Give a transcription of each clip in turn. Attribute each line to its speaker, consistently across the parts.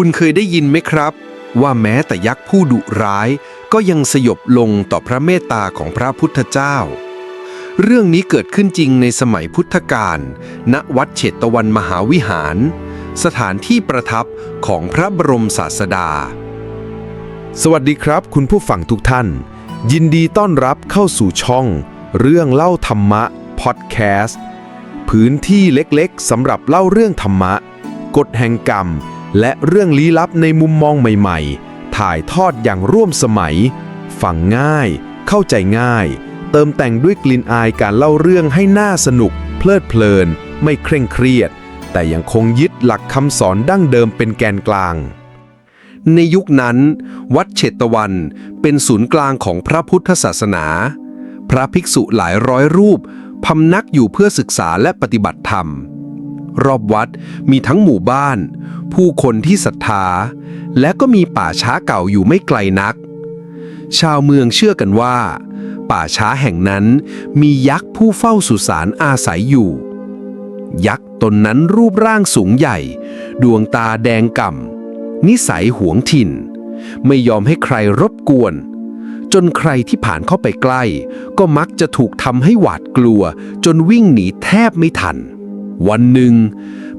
Speaker 1: คุณเคยได้ยินไหมครับ ว่าแม้แต่ยักษ์ผู้ดุร้าย ก็ยังสยบลงต่อพระเมตตาของพระพุทธเจ้า เรื่องนี้เกิดขึ้นจริงในสมัยพุทธกาลณวัดเฉตวันมหาวิหาร สถานที่ประทับของพระบรมศาสดา
Speaker 2: สวัสดีครับ คุณผู้ฟังทุกท่าน ยินดีต้อนรับเข้าสู่ช่อง เรื่องเล่าธรรมะพอดแคสต์พื้นที่เล็กๆสำหรับเล่าเรื่องธรรมะ กฎแห่งกรรม และเรื่องลี้ลับในมุมมองใหม่ๆ ถ่ายทอดอย่างร่วมสมัย ฟังง่าย เข้าใจง่าย เติมแต่งด้วยกลิ่นอายการเล่าเรื่องให้น่าสนุก เพลิดเพลิน ไม่เคร่งเครียด แต่ยังคงยึดหลักคำสอนดั้งเดิมเป็นแกนกลาง
Speaker 1: ในยุคนั้น วัดเฉตวัน เป็นศูนย์กลางของพระพุทธศาสนา พระภิกษุหลายร้อยรูปพำนักอยู่เพื่อศึกษาและปฏิบัติธรรม รอบวัดมีทั้งหมู่บ้าน ผู้คนที่ศรัทธา และก็มีป่าช้าเก่าอยู่ไม่ไกลนัก ชาวเมืองเชื่อกันว่า ป่าช้าแห่งนั้นมียักษ์ผู้เฝ้าสุสานอาศัยอยู่ ยักษ์ตนนั้นรูปร่างสูงใหญ่ ดวงตาแดงก่ำนิสัยหวงถิ่น ไม่ยอมให้ใครรบกวน จนใครที่ผ่านเข้าไปใกล้ ก็มักจะถูกทำให้หวาดกลัว จนวิ่งหนีแทบไม่ทัน วันหนึ่ง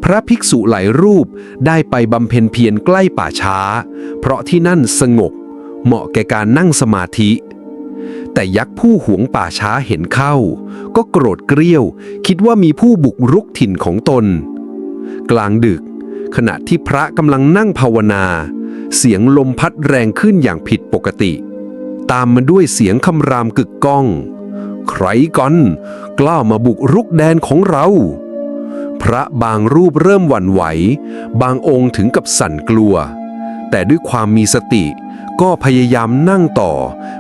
Speaker 1: พระภิกษุหลายรูปได้ไปบำเพ็ญเพียรใกล้ป่าช้า เพราะที่นั่นสงบ เหมาะแก่การนั่งสมาธิ แต่ยักษ์ผู้หวงป่าช้าเห็นเข้า ก็โกรธเกรี้ยว คิดว่ามีผู้บุกรุกถิ่นของตน กลางดึก ขณะที่พระกำลังนั่งภาวนา เสียงลมพัดแรงขึ้นอย่างผิดปกติ ตามมาด้วยเสียงคำรามกึกก้อง ใครกัน กล้ามาบุกรุกแดนของเรา พระบางรูปเริ่มหวั่นไหว บางองค์ถึงกับสั่นกลัว แต่ด้วยความมีสติ ก็พยายามนั่งต่อ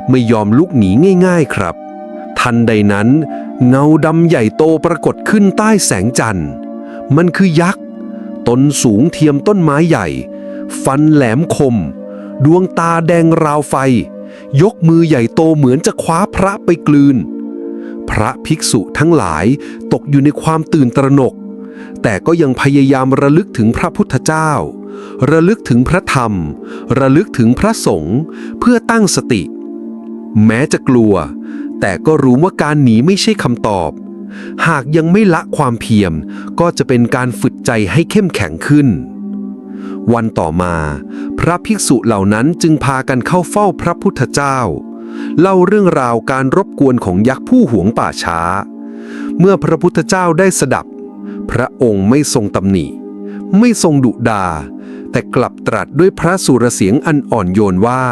Speaker 1: ไม่ยอมลุกหนีง่าย ๆครับ ทันใดนั้น เงาดำใหญ่โตปรากฏขึ้นใต้แสงจันทร์ มันคือยักษ์ตนสูงเทียมต้นไม้ใหญ่ ฟันแหลมคม ดวงตาแดงราวไฟ ยกมือใหญ่โตเหมือนจะคว้าพระไปกลืน พระภิกษุทั้งหลายตกอยู่ในความตื่นตระหนก แต่ก็ยังพยายามระลึกถึงพระพุทธเจ้า ระลึกถึงพระธรรม ระลึกถึงพระสงฆ์เพื่อตั้งสติ แม้จะกลัว แต่ก็รู้ว่าการหนีไม่ใช่คำตอบ หากยังไม่ละความเพียรก็จะเป็นการฝึกใจให้เข้มแข็งขึ้น วันต่อมา พระภิกษุเหล่านั้นจึงพากันเข้าเฝ้าพระพุทธเจ้า เล่าเรื่องราวการรบกวนของยักษ์ผู้หวงป่าช้า เมื่อพระพุทธเจ้าได้สดับ พระองค์ไม่ทรงตำหนิ ไม่ทรงดุดา แต่กลับตรัสด้วยพระสุรเสียงอันอ่อนโยนว่า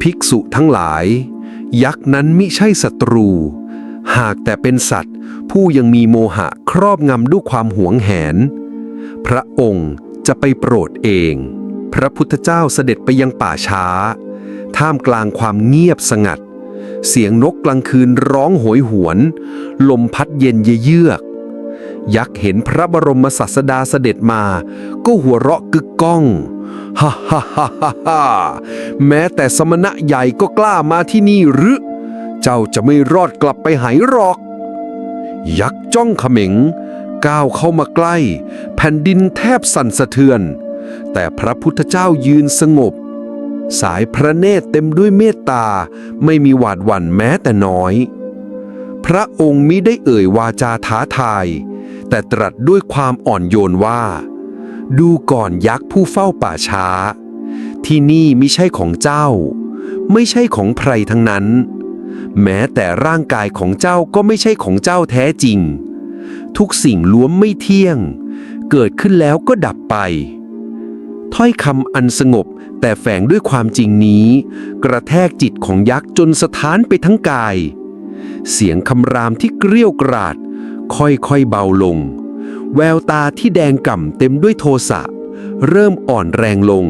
Speaker 1: ภิกษุทั้งหลาย ยักษ์นั้นมิใช่ศัตรู หากแต่เป็นสัตว์ ผู้ยังมีโมหะครอบงำด้วยความหวงแหน พระองค์จะไปโปรดเอง พระพุทธเจ้าเสด็จไปยังป่าช้า ท่ามกลางความเงียบสงัด เสียงนกกลางคืนร้องโหยหวน ลมพัดเย็นเยือก ยักษ์เห็นพระบรมศาสดาเสด็จมา ก็หัวเราะกึกก้อง ฮ่าฮ่าฮ่าฮ่าแม้แต่สมณะใหญ่ก็กล้ามาที่นี่หรือ เจ้าจะไม่รอดกลับไปหายหรอก ยักษ์จ้องเขม็ง ก้าวเข้ามาใกล้ แผ่นดินแทบสั่นสะเทือน แต่พระพุทธเจ้ายืนสงบ สายพระเนตรเต็มด้วยเมตตา ไม่มีหวาดหวั่นแม้แต่น้อย พระองค์มิได้เอ่ยวาจาท้าทาย แต่ตรัสด้วยความอ่อนโยนว่า ดูก่อนยักษ์ผู้เฝ้าป่าช้า ที่นี่ไมิใช่ของเจ้า ไม่ใช่ของใครทั้งนั้น แม้แต่ร่างกายของเจ้าก็ไม่ใช่ของเจ้าแท้จริง ทุกสิ่งล้วนไม่เที่ยง เกิดขึ้นแล้วก็ดับไป ถ้อยคำอันสงบแต่แฝงด้วยความจริงนี้ กระแทกจิตของยักษ์จนสะท้านไปทั้งกาย เสียงคำรามที่เกรี้ยวกราด ค่อยๆเบาลง แววตาที่แดงก่ำเต็มด้วยโทสะ เริ่มอ่อนแรงลง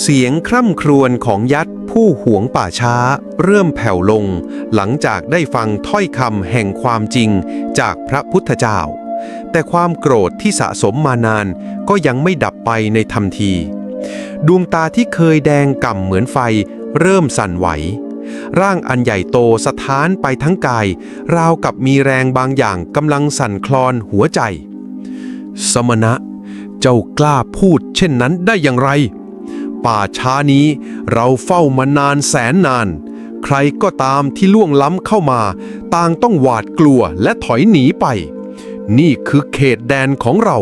Speaker 2: เสียงคร่ำครวญของยักษ์ผู้หวงป่าช้า เริ่มแผ่วลง หลังจากได้ฟังถ้อยคำแห่งความจริงจากพระพุทธเจ้า แต่ความโกรธที่สะสมมานานก็ยังไม่ดับไปในทันที ดวงตาที่เคยแดงก่ำเหมือนไฟ เริ่มสั่นไหว ร่างอันใหญ่โตสะท้านไปทั้งกาย ราวกับมีแรงบางอย่างกำลังสั่นคลอนหัวใจ สมณะ
Speaker 1: เจ้ากล้าพูดเช่นนั้นได้อย่างไร ป่าช้านี้เราเฝ้ามานานแสนนาน ใครก็ตามที่ล่วงล้ำเข้ามา ต่างต้องหวาดกลัวและถอยหนีไป นี่คือเขตแดนของเรา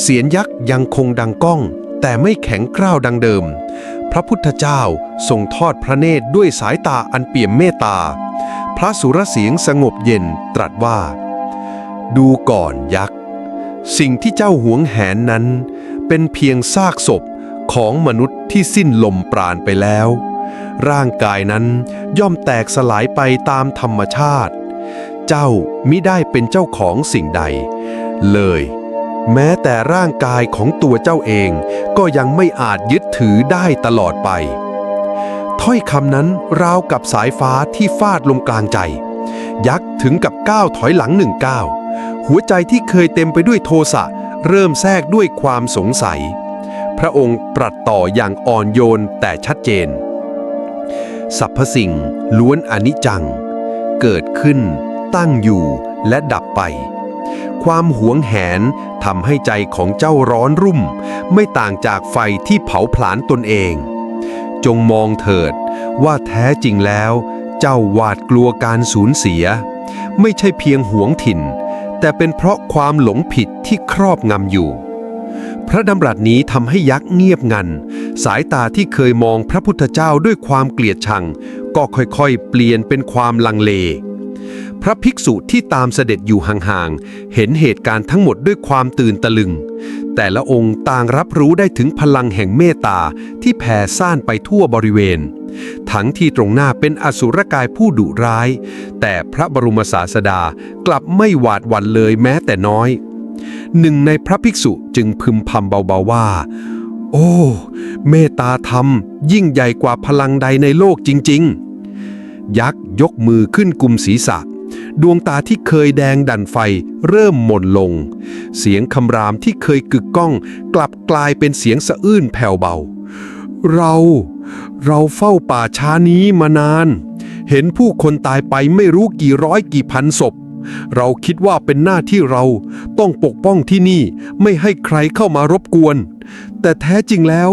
Speaker 1: เสียงยักษ์ยังคงดังก้อง แต่ไม่แข็งกร้าวดังเดิม ระพุทธเจ้าทรงทอดพระเนตรด้วยสายตาอันเปี่ยมเมตตา พระสุรเสียงสงบเย็นตรัสว่า ดูก่อนยักษ์ สิ่งที่เจ้าหวงแหนนั้น เป็นเพียงซากศพของมนุษย์ที่สิ้นลมปราณไปแล้ว ร่างกายนั้นย่อมแตกสลายไปตามธรรมชาติ เจ้ามิได้เป็นเจ้าของสิ่งใด เลย แม้แต่ร่างกายของตัวเจ้าเองก็ยังไม่อาจยึดถือได้ตลอดไป ถ้อยคำนั้นราวกับสายฟ้าที่ฟาดลงกลางใจ ยักษ์ถึงกับก้าวถอยหลังหนึ่งก้าวหัวใจที่เคยเต็มไปด้วยโทสะเริ่มแทรกด้วยความสงสัย พระองค์ตรัสต่ออย่างอ่อนโยนแต่ชัดเจนสรรพสิ่งล้วนอนิจจัง เกิดขึ้น ตั้งอยู่และดับไป ความหวงแหนทำให้ใจของเจ้าร้อนรุ่ม ไม่ต่างจากไฟที่เผาผลาญตนเอง จงมองเถิดว่าแท้จริงแล้ว เจ้าหวาดกลัวการสูญเสีย ไม่ใช่เพียงหวงถิ่น แต่เป็นเพราะความหลงผิดที่ครอบงำอยู่ พระดำรัสนี้ทำให้ยักษ์เงียบงัน สายตาที่เคยมองพระพุทธเจ้าด้วยความเกลียดชัง ก็ค่อยๆ เปลี่ยนเป็นความลังเล ระภิกษุที่ตามเสด็จอยู่ห่างๆ เห็นเหตุการณ์ทั้งหมดด้วยความตื่นตะลึง แต่ละองค์ต่างรับรู้ได้ถึงพลังแห่งเมตตาที่แผ่ซ่านไปทั่วบริเวณ ทั้งที่ตรงหน้าเป็นอสุรกายผู้ดุร้าย แต่พระบรมศาสดากลับไม่หวาดหวั่นเลยแม้แต่น้อย หนึ่งในพระภิกษุจึงพึมพำเบาๆว่า โอ้ เมตตาธรรม ยิ่งใหญ่กว่าพลังใดในโลกจริง ๆ ยักษ์ยกมือขึ้นกุมศีรษะ ดวงตาที่เคยแดงดันไฟเริ่มหม่นลง เสียงคำรามที่เคยกึกก้อง กลับกลายเป็นเสียงสะอื้นแผ่วเบา เรา เราเฝ้าป่าช้านี้มานาน เห็นผู้คนตายไปไม่รู้กี่ร้อยกี่พันศพ เราคิดว่าเป็นหน้าที่เราต้องปกป้องที่นี่ไม่ให้ใครเข้ามารบกวน แต่แท้จริงแล้ว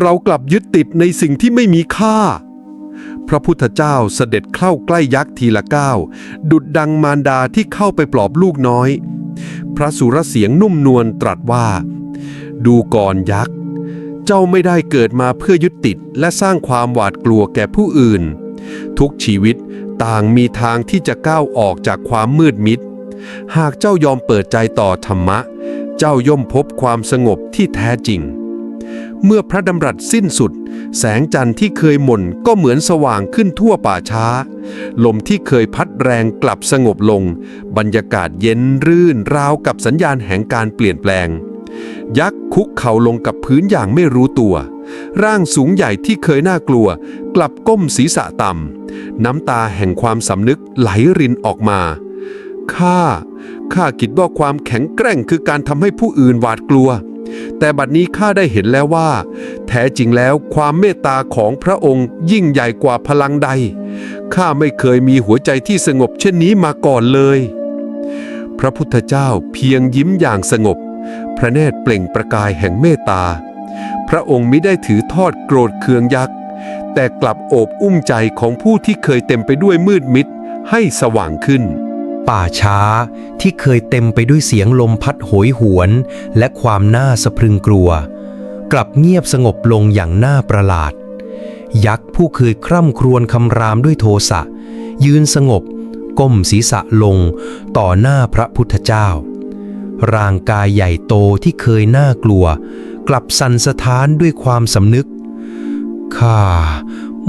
Speaker 1: เรากลับยึดติดในสิ่งที่ไม่มีค่า ระพุทธเจ้าเสด็จเข้าใกล้ยักษ์ทีละก้าวดุดดังมารดาที่เข้าไปปลอบลูกน้อย พระสุรเสียงนุ่มนวลตรัสว่า ดูก่อนยักษ์ เจ้าไม่ได้เกิดมาเพื่อยึดติดและสร้างความหวาดกลัวแก่ผู้อื่น ทุกชีวิตต่างมีทางที่จะก้าวออกจากความมืดมิด หากเจ้ายอมเปิดใจต่อธรรมะ เจ้าย่อมพบความสงบที่แท้จริง เมื่อพระดำรัสสิ้นสุด แสงจันทร์ที่เคยหม่นก็เหมือนสว่างขึ้นทั่วป่าช้า ลมที่เคยพัดแรงกลับสงบลง บรรยากาศเย็นรื่นราวกับสัญญาณแห่งการเปลี่ยนแปลง ยักษ์คุกเข่าลงกับพื้นอย่างไม่รู้ตัว ร่างสูงใหญ่ที่เคยน่ากลัว กลับก้มศีรษะต่ำน้ำตาแห่งความสำนึกไหลรินออกมาข้าข้าคิดว่าความแข็งแกร่งคือการทำให้ผู้อื่นหวาดกลัว แต่บัดนี้ข้าได้เห็นแล้วว่า แท้จริงแล้วความเมตตาของพระองค์ยิ่งใหญ่กว่าพลังใด ข้าไม่เคยมีหัวใจที่สงบเช่นนี้มาก่อนเลย พระพุทธเจ้าเพียงยิ้มอย่างสงบ พระเนตรเปล่งประกายแห่งเมตตา พระองค์ไมิได้ถือทอดโกรธเคืองยักษ์ แต่กลับโอบอุ้มใจของผู้ที่เคยเต็มไปด้วยมืดมิดให้สว่างขึ้น
Speaker 3: ป่าช้าที่เคยเต็มไปด้วยเสียงลมพัดโหยหวน และความน่าสะพรึงกลัว กลับเงียบสงบลงอย่างน่าประหลาด ยักษ์ผู้เคยคร่ำครวญคำรามด้วยโทสะ ยืนสงบ ก้มศีรษะลง ต่อหน้าพระพุทธเจ้า ร่างกายใหญ่โตที่เคยน่ากลัว กลับสั่นสะท้านด้วยความสำนึกข้า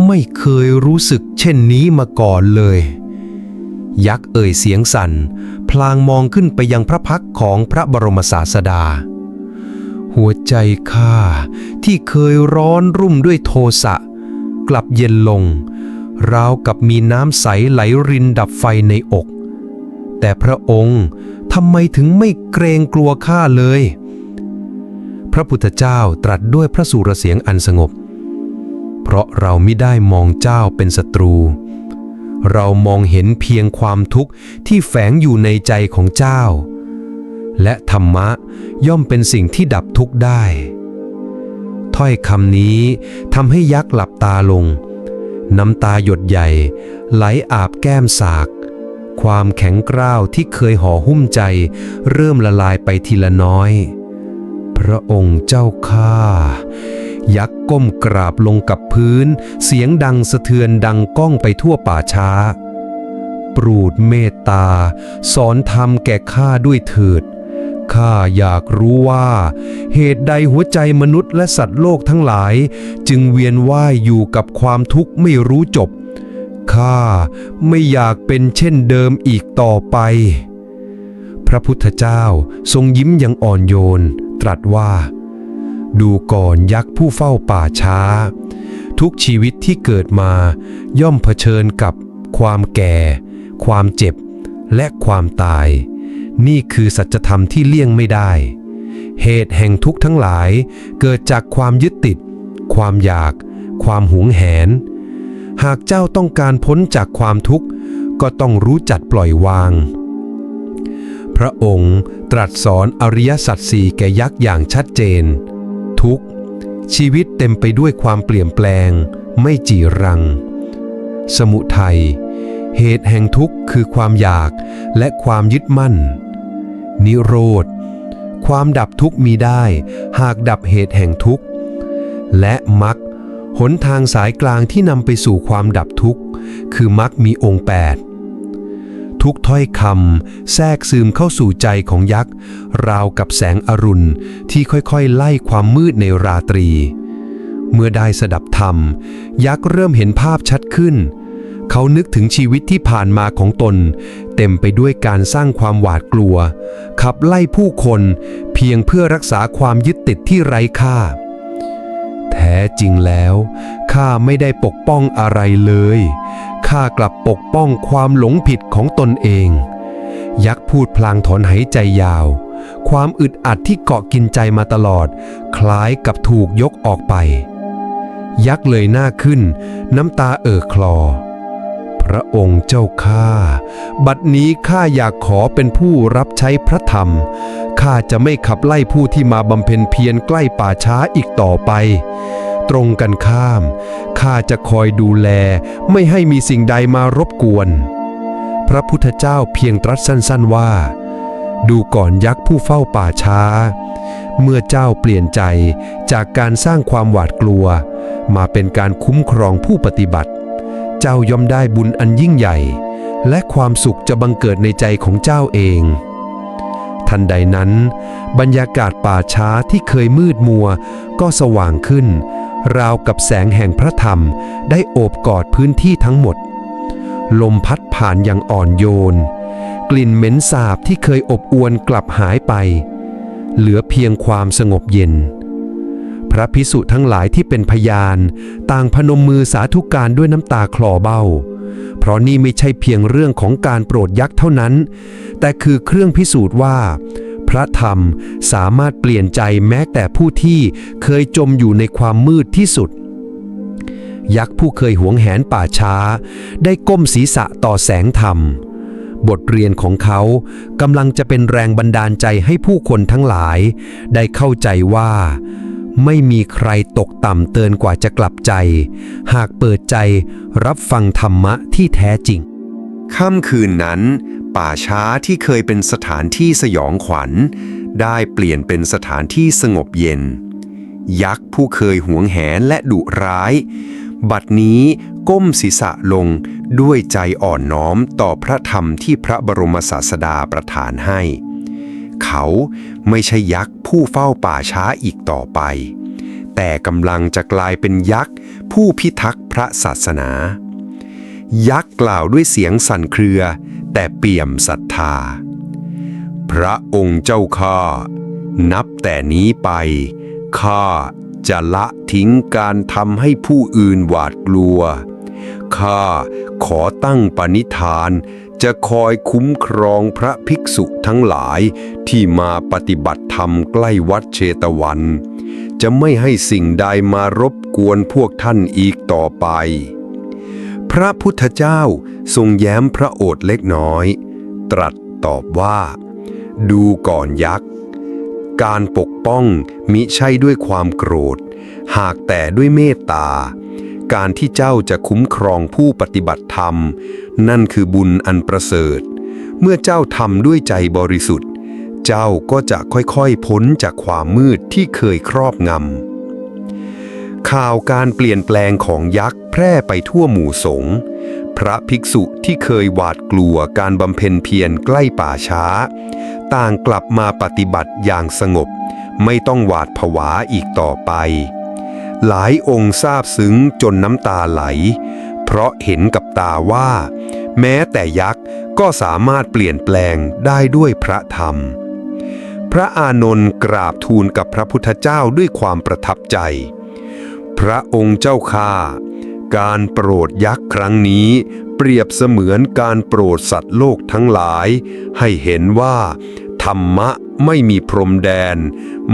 Speaker 3: ไม่เคยรู้สึกเช่นนี้มาก่อนเลย ยักษ์เอ่ยเสียงสั่น พลางมองขึ้นไปยังพระพักของพระบรมศาสดา หัวใจข้าที่เคยร้อนรุ่มด้วยโทสะ กลับเย็นลง ราวกับมีน้ำใสไหลรินดับไฟในอก แต่พระองค์ทำไมถึงไม่เกรงกลัวข้าเลย พระพุทธเจ้าตรัสด้วยพระสุรเสียงอันสงบ เพราะเราไม่ได้มองเจ้าเป็นศัตรู เรามองเห็นเพียงความทุกข์ที่แฝงอยู่ในใจของเจ้า และธรรมะย่อมเป็นสิ่งที่ดับทุกข์ได้ ถ้อยคำนี้ทำให้ยักษ์หลับตาลง น้ำตาหยดใหญ่ ไหลอาบแก้มสาก ความแข็งกร้าวที่เคยห่อหุ้มใจ เริ่มละลายไปทีละน้อย พระองค์เจ้าข้า ยักษ์ก้มกราบลงกับพื้น เสียงดังสะเทือนดังก้องไปทั่วป่าช้า ปรูดเมตตา สอนธรรมแก่ข้าด้วยเถิดข้าอยากรู้ว่า เหตุใดหัวใจมนุษย์และสัตว์โลกทั้งหลาย จึงเวียนว่ายอยู่กับความทุกข์ไม่รู้จบข้าไม่อยากเป็นเช่นเดิมอีกต่อไป พระพุทธเจ้าทรงยิ้มอย่างอ่อนโยน ตรัสว่า ดูก่อนยักษ์ผู้เฝ้าป่าช้า ทุกชีวิตที่เกิดมาย่อมเผชิญกับความแก่ ความเจ็บ และความตาย นี่คือสัจธรรมที่เลี่ยงไม่ได้ เหตุแห่งทุกข์ทั้งหลายเกิดจากความยึดติด ความอยาก ความหวงแหน หากเจ้าต้องการพ้นจากความทุกข์ก็ต้องรู้จักปล่อยวาง พระองค์ตรัสสอนอริยสัจสี่แก่ยักษ์อย่างชัดเจน ชีวิตเต็มไปด้วยความเปลี่ยนแปลง ไม่จีรัง สมุทัยเหตุแห่งทุกข์คือความอยากและความยึดมั่น นิโรธ ความดับทุกข์มีได้ หากดับเหตุแห่งทุกข์ และมรรคหนทางสายกลางที่นำไปสู่ความดับทุกข์ คือมรรคมีองค์8 ทุกถ้อยคำแทรกซึมเข้าสู่ใจของยักษ์ ราวกับแสงอรุณที่ค่อยๆ ไล่ความมืดในราตรี เมื่อได้สดับธรรม ยักษ์เริ่มเห็นภาพชัดขึ้น เขานึกถึงชีวิตที่ผ่านมาของตน เต็มไปด้วยการสร้างความหวาดกลัว ขับไล่ผู้คนเพียงเพื่อรักษาความยึดติดที่ไร้ค่า แท้จริงแล้วข้าไม่ได้ปกป้องอะไรเลย ข้ากลับปกป้องความหลงผิดของตนเอง ยักษ์พูดพลางถอนหายใจยาว ความอึดอัดที่เกาะกินใจมาตลอด คล้ายกับถูกยกออกไป ยักษ์เลยหน้าขึ้น น้ำตาเอ่อคลอ พระองค์เจ้าข้าบัดนี้ข้าอยากขอเป็นผู้รับใช้พระธรรมข้าจะไม่ขับไล่ผู้ที่มาบำเพ็ญเพียรใกล้ป่าช้าอีกต่อไป ตรงกันข้าม ข้าจะคอยดูแลไม่ให้มีสิ่งใดมารบกวน พระพุทธเจ้าเพียงตรัสสั้นๆว่า ดูก่อนยักษ์ผู้เฝ้าป่าช้า เมื่อเจ้าเปลี่ยนใจจากการสร้างความหวาดกลัว มาเป็นการคุ้มครองผู้ปฏิบัติ เจ้าย่อมได้บุญอันยิ่งใหญ่ และความสุขจะบังเกิดในใจของเจ้าเองทันใดนั้น บรรยากาศป่าช้าที่เคยมืดมัวก็สว่างขึ้น ราวกับแสงแห่งพระธรรมได้โอบกอดพื้นที่ทั้งหมด ลมพัดผ่านอย่างอ่อนโยน กลิ่นเหม็นสาบที่เคยอบอวนกลับหายไป เหลือเพียงความสงบเย็น พระพิสุทั้งหลายที่เป็นพยาน ต่างพนมมือสาธุการด้วยน้ำตาคลอเบ้า เพราะนี่ไม่ใช่เพียงเรื่องของการโปรดยักษ์เท่านั้น แต่คือเครื่องพิสูจน์ว่า พระธรรม สามารถเปลี่ยนใจแม้แต่ผู้ที่เคยจมอยู่ในความมืดที่สุด ยักษ์ผู้เคยหวงแหนป่าช้า ได้ก้มศีรษะต่อแสงธรรม บทเรียนของเขากำลังจะเป็นแรงบันดาลใจให้ผู้คนทั้งหลาย ได้เข้าใจว่า ไม่มีใครตกต่ำเตือนกว่าจะกลับใจ หากเปิดใจรับฟังธรรมะที่แท้จริง
Speaker 1: ค่ำคืนนั้น ป่าช้าที่เคยเป็นสถานที่สยองขวัญ ได้เปลี่ยนเป็นสถานที่สงบเย็น ยักษ์ผู้เคยหวงแหนและดุร้าย บัดนี้ก้มศีรษะลงด้วยใจอ่อนน้อมต่อพระธรรมที่พระบรมศาสดาประทานให้ เขาไม่ใช่ยักษ์ผู้เฝ้าป่าช้าอีกต่อไป แต่กำลังจะกลายเป็นยักษ์ผู้พิทักษ์พระศาสนา ยักษ์กล่าวด้วยเสียงสั่นเครือ แต่เปี่ยมศรัทธา พระองค์เจ้าข้านับแต่นี้ไป ข้าจะละทิ้งการทำให้ผู้อื่นหวาดกลัว ข้าขอตั้งปณิธาน จะคอยคุ้มครองพระภิกษุทั้งหลายที่มาปฏิบัติธรรมใกล้วัดเชตวัน จะไม่ให้สิ่งใดมารบกวนพวกท่านอีกต่อไป พระพุทธเจ้าทรงแย้มพระโอษฐ์เล็กน้อย ตรัสตอบว่า ดูก่อนยักษ์ การปกป้องมิใช่ด้วยความโกรธ หากแต่ด้วยเมตตา การที่เจ้าจะคุ้มครองผู้ปฏิบัติธรรม นั่นคือบุญอันประเสริฐ เมื่อเจ้าทำด้วยใจบริสุทธิ์ เจ้าก็จะค่อยๆพ้นจากความมืดที่เคยครอบงำ ข่าวการเปลี่ยนแปลงของยักษ์แพร่ไปทั่วหมู่สงฆ์พระภิกษุที่เคยหวาดกลัวการบำเพ็ญเพียรใกล้ป่าช้า ต่างกลับมาปฏิบัติอย่างสงบ ไม่ต้องหวาดผวาอีกต่อไป หลายองค์ทราบซึ้งจนน้ำตาไหล เพราะเห็นกับตาว่า แม้แต่ยักษ์ก็สามารถเปลี่ยนแปลงได้ด้วยพระธรรม พระอานนท์กราบทูลกับพระพุทธเจ้าด้วยความประทับใจ พระองค์เจ้าข้าการโปรดยักษ์ครั้งนี้ เปรียบเสมือนการโปรดสัตว์โลกทั้งหลาย ให้เห็นว่า ธรรมะไม่มีพรมแดน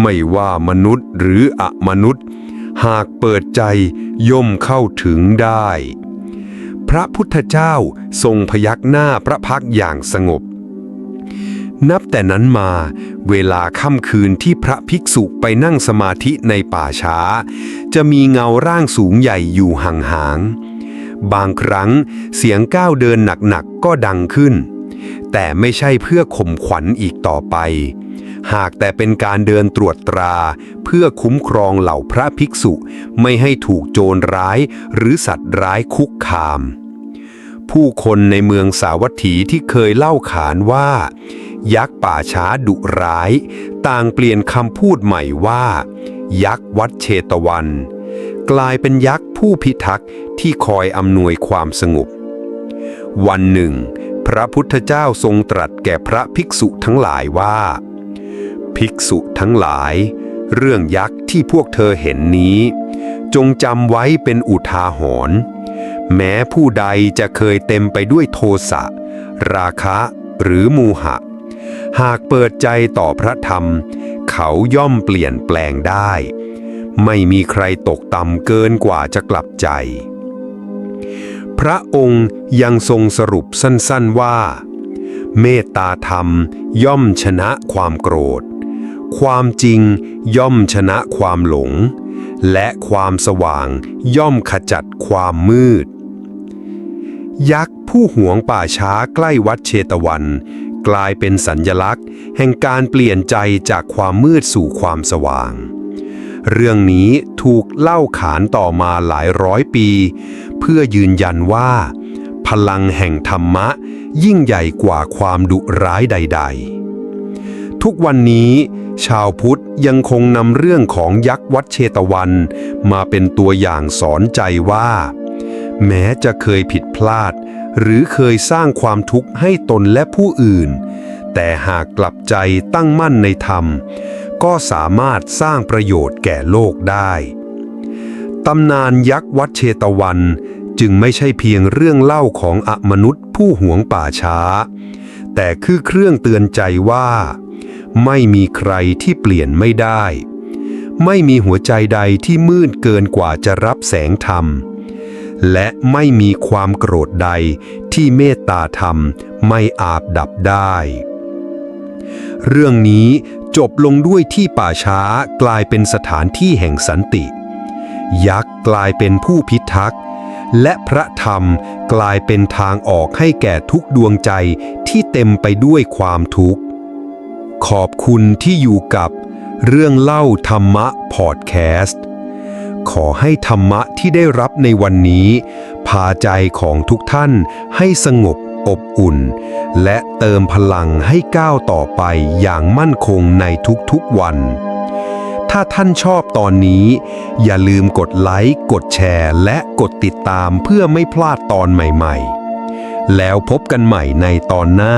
Speaker 1: ไม่ว่ามนุษย์หรืออมนุษย์ หากเปิดใจย่อมเข้าถึงได้ พระพุทธเจ้าทรงพยักหน้าพระพักอย่างสงบ นับแต่นั้นมา เวลาค่ำคืนที่พระภิกษุไปนั่งสมาธิในป่าช้า จะมีเงาร่างสูงใหญ่อยู่ห่างๆ บางครั้งเสียงก้าวเดินหนักๆก็ดังขึ้น แต่ไม่ใช่เพื่อข่มขวัญอีกต่อไป หากแต่เป็นการเดินตรวจตรา เพื่อคุ้มครองเหล่าพระภิกษุไม่ให้ถูกโจรร้ายหรือสัตว์ร้ายคุกคาม ผู้คนในเมืองสาวัตถีที่เคยเล่าขานว่า ยักษ์ป่าช้าดุร้าย ต่างเปลี่ยนคำพูดใหม่ว่า ยักษ์วัดเชตวัน กลายเป็นยักษ์ผู้พิทักษ์ที่คอยอำนวยความสงบ วันหนึ่ง พระพุทธเจ้าทรงตรัสแก่พระภิกษุทั้งหลายว่า ภิกษุทั้งหลาย เรื่องยักษ์ที่พวกเธอเห็นนี้ จงจำไว้เป็นอุทาหรณ์ แม้ผู้ใดจะเคยเต็มไปด้วยโทสะ ราคะหรือมูหะ หากเปิดใจต่อพระธรรม เขาย่อมเปลี่ยนแปลงได้ ไม่มีใครตกต่ำเกินกว่าจะกลับใจ พระองค์ยังทรงสรุปสั้นๆว่า เมตตาธรรมย่อมชนะความโกรธ ความจริงย่อมชนะความหลงและความสว่างย่อมขจัดความมืด ยักษ์ผู้หวงป่าช้าใกล้วัดเชตวัน กลายเป็นสัญญลักษณ์ แห่งการเปลี่ยนใจจากความมืดสู่ความสว่าง เรื่องนี้ถูกเล่าขานต่อมาหลายร้อยปี เพื่อยืนยันว่า พลังแห่งธรรมะ ยิ่งใหญ่กว่าความดุร้ายใด ๆทุกวันนี้ชาวพุทธยังคงนำเรื่องของยักษ์วัดเชตวัน มาเป็นตัวอย่างสอนใจว่า แม้จะเคยผิดพลาด หรือเคยสร้างความทุกข์ให้ตนและผู้อื่น แต่หากกลับใจตั้งมั่นในธรรม ก็สามารถสร้างประโยชน์แก่โลกได้ตำนานยักษ์วัดเชตวัน จึงไม่ใช่เพียงเรื่องเล่าของอมนุษย์ผู้หวงป่าช้า แต่คือเครื่องเตือนใจว่า ไม่มีใครที่เปลี่ยนไม่ได้ ไม่มีหัวใจใดที่มืดเกินกว่าจะรับแสงธรรม และไม่มีความโกรธใดที่เมตตาธรรมไม่อาจดับได้ เรื่องนี้จบลงด้วยที่ป่าช้ากลายเป็นสถานที่แห่งสันติ ยักษ์กลายเป็นผู้พิทักษ์ และพระธรรมกลายเป็นทางออกให้แก่ทุกดวงใจที่เต็มไปด้วยความทุกข์ ขอบคุณที่อยู่กับเรื่องเล่าธรรมะพอดแคสต์ ขอให้ธรรมะที่ได้รับในวันนี้ พาใจของทุกท่านให้สงบอบอุ่น และเติมพลังให้ก้าวต่อไปอย่างมั่นคงในทุกๆวัน ถ้าท่านชอบตอนนี้ อย่าลืมกดไลค์ กดแชร์ และกดติดตามเพื่อไม่พลาดตอนใหม่ๆ แล้วพบกันใหม่ในตอนหน้า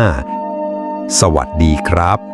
Speaker 1: สวัสดีครับ